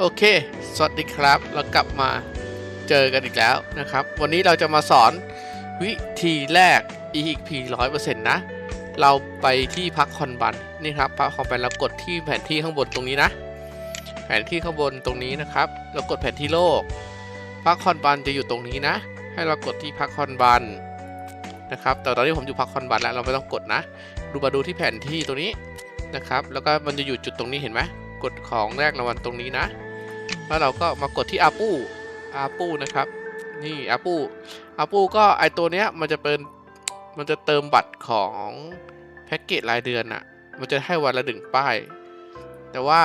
โอเค สวัสดีครับ เรากลับมาเจอกันอีกแล้วนะครับ วันนี้เราจะมาสอนวิธีแรก EXP 100%นะ เราไปที่พักคอนบันนี่ครับพักคอนบันเรากดที่แผนที่ข้างบนตรงนี้นะ แผนที่ข้างบนตรงนี้นะครับ เรากดแผนที่โลก พักคอนบันจะอยู่ตรงนี้นะ ให้เรากดที่พักคอนบันนะครับ แต่ตอนนี้ผมอยู่พักคอนบันแล้วเราไม่ต้องกดนะ ดูมาดูที่แผนที่ตรงนี้นะครับ แล้วก็มันจะอยู่จุดตรงนี้เห็นไหมกดของแรกรางวัลตรงนี้นะ แล้วเราก็มากดที่อาปูอาปูนะครับ นี่อาปูอาปูก็ไอตัวเนี้ยมันจะเป็นมันจะเติมบัตรของแพ็กเกจรายเดือนอะมันจะให้วันละหนึ่งป้าย แต่ว่า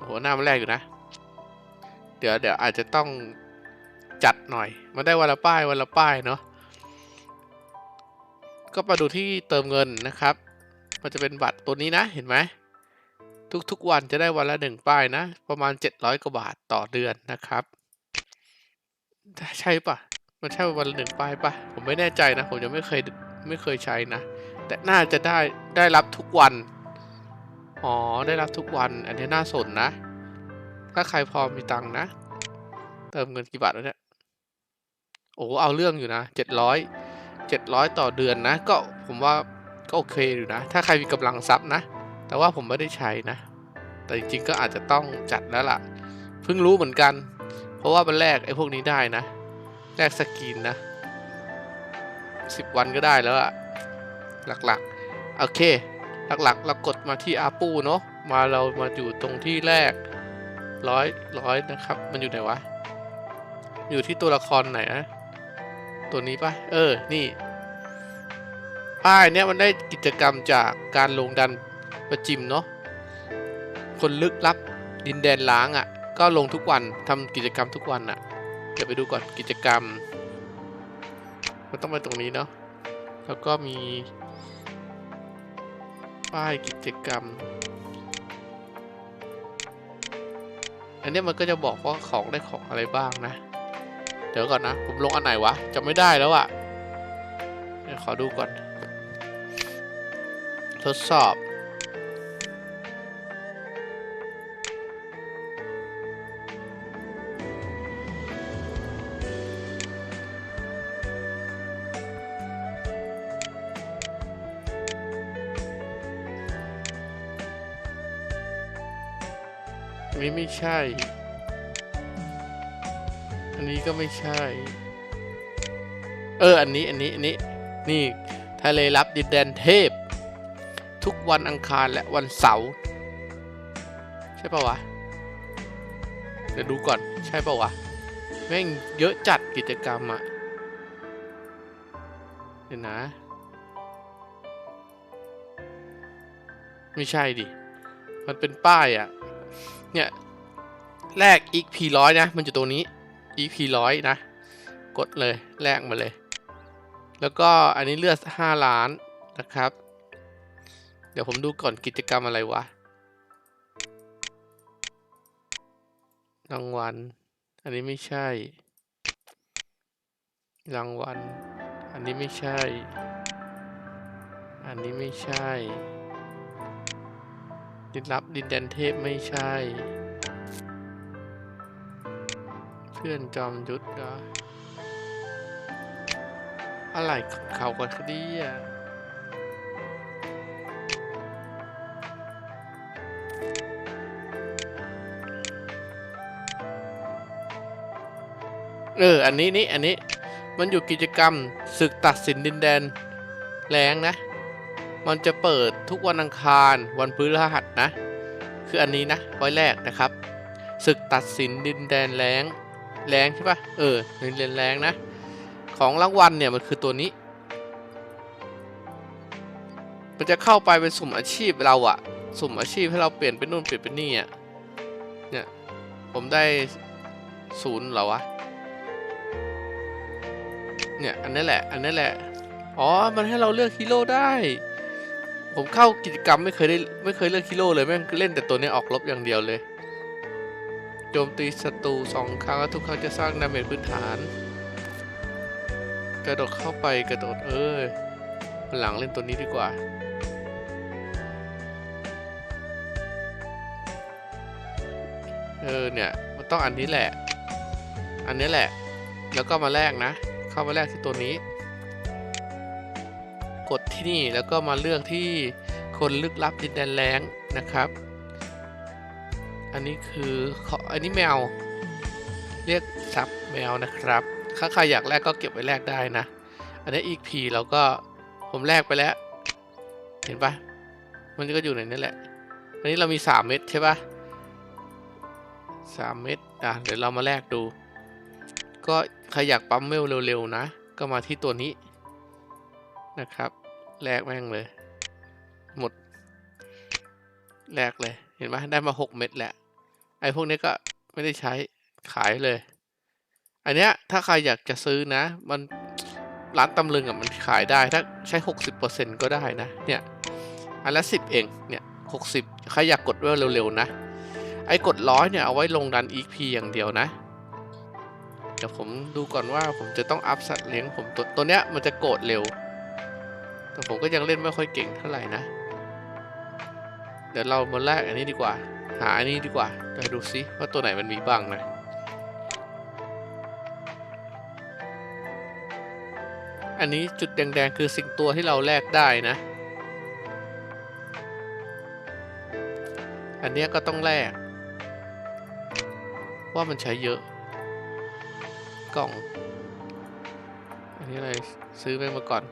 โหหน้ามันแรกอยู่นะ เดี๋ยวเดี๋ยวอาจจะต้องจัดหน่อย มันได้วันละป้ายวันละป้ายเนาะก็มาดูที่เติมเงินนะครับ มันจะเป็นบัตรตัวนี้นะเห็นไหม ทุกๆวันจะได้วันละหนึ่งป้ายนะ ประมาณ 700 กว่าบาทต่อเดือนนะครับ ใช่ปะมันใช่วันละหนึ่งป้ายปะผมไม่แน่ใจนะ ผมยังไม่เคยไม่เคยใช้นะ แต่น่าจะได้ได้รับทุกวัน อ๋อ ได้รับทุกวัน อันนี้น่าสนนะ ถ้าใครพอมีตังนะ เติมเงินกี่บาทแล้วเนี่ย โอ้เอาเรื่องอยู่นะ 700 700 ต่อเดือนนะ ก็ผมว่าก็โอเคอยู่นะ ถ้าใครมีกำลังทรัพย์นะ แต่ว่าผมไม่ได้ใช้นะ แต่จริงๆก็อาจจะต้องจัดแล้วล่ะ เพิ่งรู้เหมือนกัน เพราะว่ามันแลกไอ้พวกนี้ได้นะ แลกสกินนะสิบวันก็ได้แล้วอะหลักๆ โอเค หลักๆ เรากดมาที่อาปูเนาะ มาเรามาอยู่ตรงที่แรกร้อยร้อยนะครับ มันอยู่ไหนวะ อยู่ที่ตัวละครไหนนะตัวนี้ปะเออ นี่ป้ายเนี้ยมันได้กิจกรรมจากการลงดัน ประจิมเนาะคนลึกลับดินแดนล้างอะ่ะ ก็ลงทุกวันทำกิจกรรมทุกวันอะ่ะ เดี๋ยวไปดูก่อนกิจกรรม มันต้องไปตรงนี้เนาะแล้วก็มี ป้ายกิจกรรม อันนี้มันก็จะบอกว่าของได้ของอะไรบ้างนะ เดี๋ยวก่อนนะ ผมลงอันไหนวะจำไม่ได้แล้วอะ่ะเดี๋ยวขอดูก่อน ทดสอบ นนี้ไม่ใช่ อันนี้ก็ไม่ใช่ เออ อันนี้อันนี้อันนี้ นี่ทะเลลับดินแดนเทพ ทุกวันอังคารและวันเสาร์ใช่ปะวะ เดี๋ยวดูก่อนใช่ปะวะ แม่งเยอะจัดกิจกรรมอะเดี๋ยวนะ ไม่ใช่ดิ มันเป็นป้ายอะ เนี่ยแลก XP ร้อยนะ มันอยู่ตรงนี้ XP ร้อยนะ กดเลยแลกมาเลย แล้วก็อันนี้เลือด5ล้านนะครับ เดี๋ยวผมดูก่อนกิจกรรมอะไรวะรางวัล อันนี้ไม่ใช่ รางวัล อันนี้ไม่ใช่ อันนี้ไม่ใช่ ดินลับดินแดนเทพไม่ใช่ เพื่อนจอมยุทธเหรออะไรเขากันคดีอะเออ อันนี้นี่ อันนี้ มันอยู่กิจกรรมศึกตัดสินดินแดนแรงนะ มันจะเปิดทุกวันอังคารวันพฤหัสนะ คืออันนี้นะไว้แรกนะครับ ศึกตัดสินดินแดนแรงแรงใช่ปะเออดินแดนแรงนะ ของรางวัลเนี่ยมันคือตัวนี้ มันจะเข้าไปเป็นสุ่มอาชีพเราอะสุ่มอาชีพให้เราเปลี่ยนเป็นนู่นเปลี่ยนเป็นนี่อะเนี่ย ผมได้ศูนย์เหรอวะ เนี่ย อันนี้แหละ อันนี้แหละ อ๋อ มันให้เราเลือกฮีโร่ได้ ผมเข้ากิจกรรมไม่เคยได้ไม่เคยเลือกฮีโร่เลยแม่งเล่นแต่ตัวนี้ออกรบอย่างเดียวเลยโจมตีศัตรูสองครั้งแล้วทุกครั้งจะสร้างดาเมจพื้นฐาน กระโดดเข้าไปกระโดดเออวันหลังเล่นตัวนี้ดีกว่าเออเนี่ยมันต้องอันนี้แหละ อันนี้แหละ แล้วก็มาแลกนะ เข้ามาแลกที่ตัวนี้ กดที่นี่แล้วก็มาเลือกที่คนลึกลับดินแดนแรงนะครับ อันนี้คือขออันนี้แมว เรียกซับแมวนะครับ ถ้าใครอยากแลกก็เก็บไว้แลกได้นะ อันนี้อีกพีเราก็ผมแลกไปแล้ว เห็นปะมันก็อยู่ในนี้แหละ อันนี้เรามี 3 เม็ดใช่ปะ3 เม็ดอะเดี๋ยวเรามาแลกดู ก็ใครอยากปั๊มเวลเร็วๆนะ ก็มาที่ตัวนี้ นะครับ แลกแม่งเลย หมด แลกเลย เห็นไหมได้มา6เม็ดแหละ ไอ้พวกนี้ก็ไม่ได้ใช้ ขายเลย อันเนี้ยถ้าใครอยากจะซื้อนะ มันร้านตำลึงอะมันขายได้ ถ้าใช้ 60%ก็ได้นะ เนี่ย อันละ10 เอง เนี่ย 60 ใครอยากกดเวเร็วๆนะ ไอ้กดร้อยเนี่ย เอาไว้ลงดัน EP อย่างเดียวนะ เดี๋ยวผมดูก่อนว่าผมจะต้องอัพสัตว์เลี้ยงผมตัวตัวเนี้ยมันจะโกรธเร็ว แต่ผมก็ยังเล่นไม่ค่อยเก่งเท่าไหร่นะ เดี๋ยวเรามาแลกอันนี้ดีกว่า หาอันนี้ดีกว่าเดี๋ยวดูซิว่าตัวไหนมันมีบ้างนะอันนี้จุดแดงๆคือสิ่งตัวที่เราแลกได้นะ อันนี้ก็ต้องแลก ว่ามันใช้เยอะ กล่อง อันนี้อะไรซื้อไปมาก่อน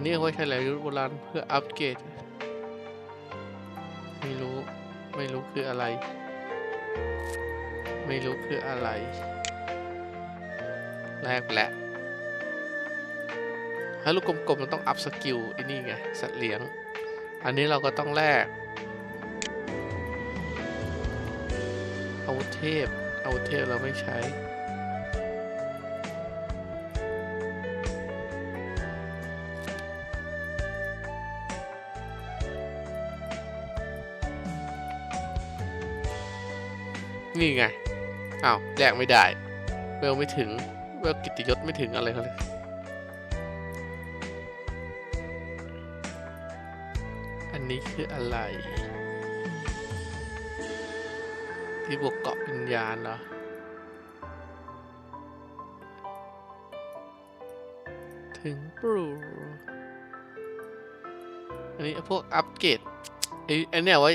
นนี้เอาไว้ใช้แล้วยุทธโบราณเพื่ออัปเกรด ไม่รู้ ไม่รู้คืออะไร ไม่รู้คืออะไร แรกไปแล้วถ้าลูกกลมๆมันต้องอัพสกิลไอ้นี่ไง สัตว์เลี้ยง อันนี้เราก็ต้องแลกอาวุธเทพอาวุธเทพเราไม่ใช้ นี่ไงอ้าวแลกไม่ได้เวลไม่ถึงเวลกิตติยศไม่ถึงอะไรเขาเลยอันนี้คืออะไร ที่บวกเกาะวิญญาณเหรอถึงปรูอันนี้พวกอัปเกรดไอ้ไอันเนี้ยไว้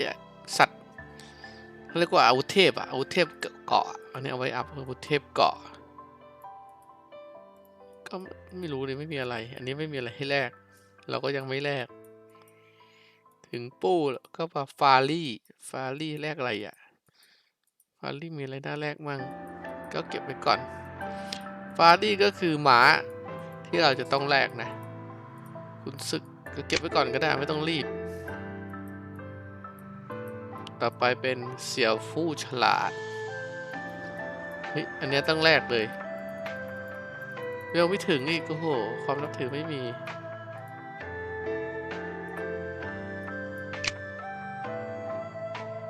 สัตว์ เรียกว่าอาวุธเทพอะอาวุธเทพเกาะอันนี้เอาไว้อัพอาวุธเทพเกาะก็ไม่รู้เลยไม่มีอะไร อันนี้ไม่มีอะไรให้แลกเราก็ยังไม่แลกถึงปู้แล้วก็มาฟารี่ฟารี่แลกอะไรอะฟารี่มีอะไรน่าแลกมั่งก็เก็บไว้ก่อนฟารี่ก็คือหมาที่เราจะต้องแลกนะคุณซึกก็เก็บไว้ก่อนก็ได้ไม่ต้องรีบ ต่อไปเป็นเสี่ยวฟู่ฉลาด เฮ้ย อันนี้ยต้องแลกเลย เวลไม่ถึงอีกโอ้โห ความนับถือไม่มี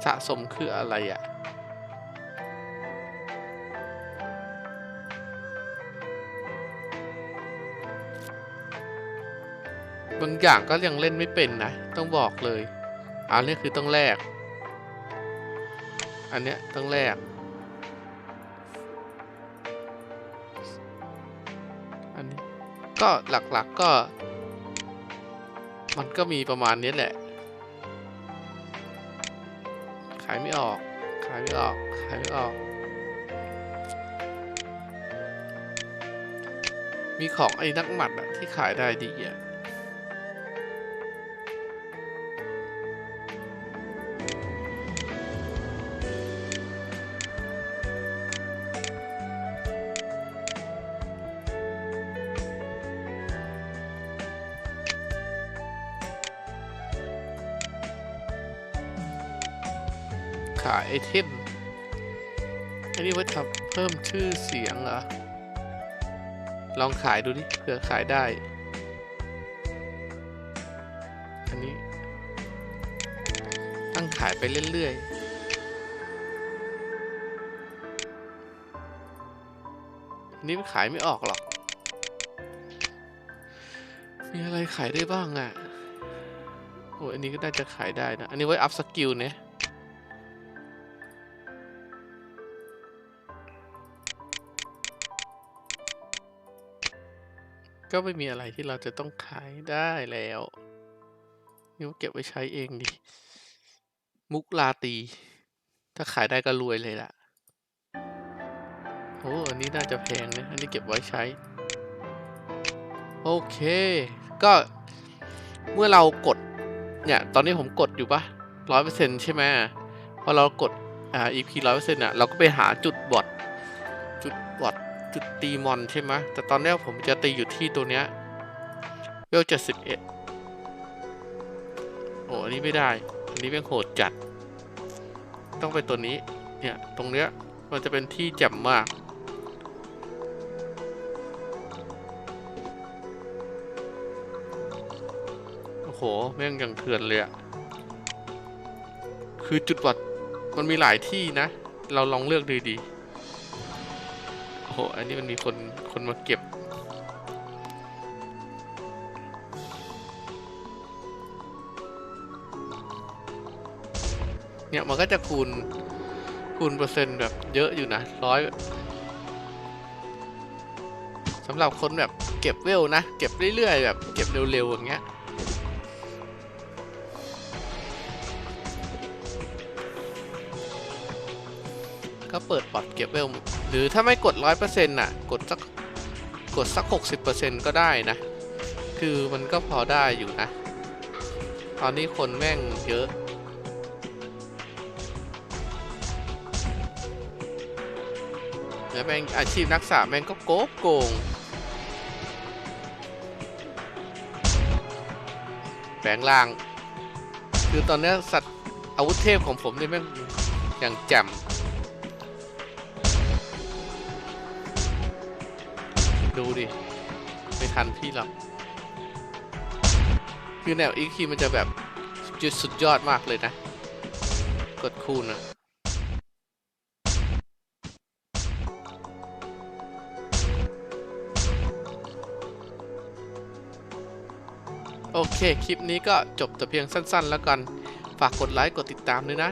สะสมคืออะไรอะ่ะบางอย่างก็ยังเล่นไม่เป็นนะ ต้องบอกเลยอันนี้คือต้องแลก อันเนี้ยต้องแลกอันนี้ก็หลักๆกก็ มันก็มีประมาณนี้แหละ ขายไม่ออก ขายไม่ออก ขายไม่ออก มีของไอ้นักหมัดอะที่ขายได้ดีอะ ขายไอเทมอันนี้ไว้ทำเพิ่มชื่อเสียงเหรอ ลองขายดูดิเผื่อขายได้ อันนี้ ตั้งขายไปเรื่อยๆอันนี้มันขายไม่ออกหรอก มีอะไรขายได้บ้างอะ่ะ โอ้ยอันนี้ก็น่าจะขายได้นะ อันนี้ไว้อัพสกิลเนี่ย ก็ไม่มีอะไรที่เราจะต้องขายได้แล้วนี่เก็บไว้ใช้เองดิ มุกลาตี ถ้าขายได้ก็รวยเลยล่ะ โอ้ อันนี้น่าจะแพงนะ อันนี้เก็บไว้ใช้ โอเค ก็เมื่อเรากด เนี่ย ตอนนี้ผมกดอยู่ปะร้อยเปอร์เซ็นใช่ไหมพอเรากด อ่า EP ร้อยเปอร์เซ็นต์อะ เราก็ไปหาจุดบอทจุดบอท จุดตีมอนใช่ไหมแต่ตอนแรกผมจะตีอยู่ที่ตัวเนี้ยเวลเจ็ดสิบเอ็ดโอ้อันนี้ไม่ได้ อันนี้เป็นโหดจัด ต้องไปตัวนี้ เนี่ย ตรงเนี้ย มันจะเป็นที่แจ่มมาก โอ้โห แม่งยังเถื่อนเลยอะคือจุดวัด มันมีหลายที่นะ เราลองเลือกดูดีๆ โอ้โห อันนี้มันมีคน คนมาเก็บ เนี่ย มันก็จะคูณ คูณเปอร์เซ็นต์แบบเยอะอยู่นะร้อยสำหรับคนแบบเก็บเวลนะ เก็บเรื่อยๆ แบบ เก็บเร็วๆอย่างเงี้ย ก็เปิดบอทเก็บเวลหรือถ้าไม่กดร้อยเปอร์เซ็นต์น่ะ กดสักกดสักหกสิบเปอร์เซ็นต์ก็ได้นะ คือมันก็พอได้อยู่นะ ตอนนี้คนแม่งเยอะ แล้วแม่งอาชีพนักษาแม่งก็โกงโกงแปลงล่าง คือตอนนี้สัตว์อาวุธเทพของผมนี่แม่งอย่างแจ่ม ดูดิ ไม่ทันพี่หรอก คือแนวอีกทีมันจะแบบจุดสุดยอดมากเลยนะ กดคูณอะโอเค คลิปนี้ก็จบแต่เพียงสั้น ๆ แล้วกัน ฝากกดไลค์ กดติดตามด้วยนะ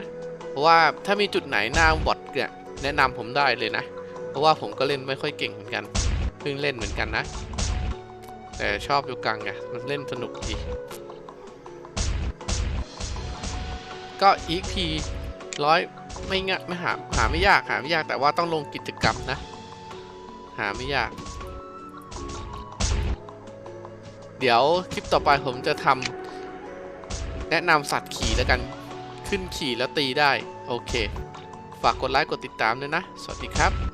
เพราะว่าถ้ามีจุดไหนหน้าบอทเนี่ย แนะนำผมได้เลยนะ เพราะว่าผมก็เล่นไม่ค่อยเก่งเหมือนกัน พิ่งเล่นเหมือนกันนะ แต่ชอบอยู่กังไงมันเล่นสนุกดี ก็ EP ร้อยไม่งะไม่หาหาไม่ยากหาไม่ยากแต่ว่าต้องลงกิจกรรมนะ หาไม่ยาก เดี๋ยวคลิปต่อไปผมจะทำแนะนำสัตว์ขี่แล้วกันขึ้นขี่แล้วตีได้ โอเค ฝากกดไลค์กดติดตามด้วยนะ สวัสดีครับ